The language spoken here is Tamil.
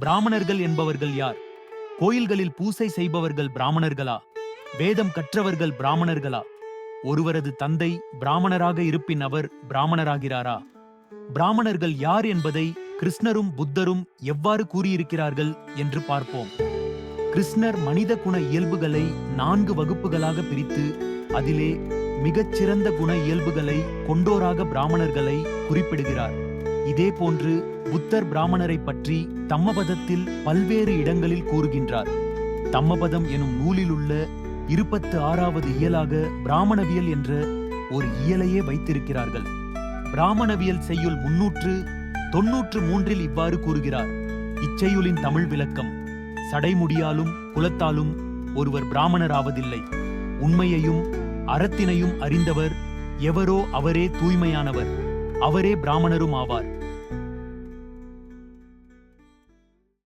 பிராமணர்கள் என்பவர்கள் யார்? கோயில்களில் பூசை செய்பவர்கள் பிராமணர்களா? வேதம் கற்றவர்கள் பிராமணர்களா? ஒருவரது தந்தை பிராமணராக இருப்பின் அவர் பிராமணராகிறாரா? பிராமணர்கள் யார் என்பதை கிருஷ்ணரும் புத்தரும் எவ்வாறு கூறியிருக்கிறார்கள் என்று பார்ப்போம். கிருஷ்ணர் மனித குண இயல்புகளை நான்கு வகுப்புகளாக பிரித்து அதிலே மிகச்சிறந்த குண இயல்புகளை கொண்டோராக பிராமணர்களை குறிப்பிடுகிறார். இதே போன்று புத்தர் பிராமணரை பற்றி தம்மபதத்தில் பல்வேறு இடங்களில் கூறுகின்றார். தம்மபதம் எனும் நூலிலுள்ள இருபத்து ஆறாவது இயலாக பிராமணவியல் என்ற ஒரு இயலையே வைத்திருக்கிறார்கள். பிராமணவியல் செய்யுள் முன்னூற்று தொன்னூற்று மூன்றில் இவ்வாறு கூறுகிறார். இச்செய்யுளின் தமிழ் விளக்கம் சடைமுடியாலும் குலத்தாலும் ஒருவர் பிராமணராவதில்லை. உண்மையையும் அறத்தினையும் அறிந்தவர் எவரோ அவரே தூய்மையானவர். அவரே பிராமணரும் ஆவார்.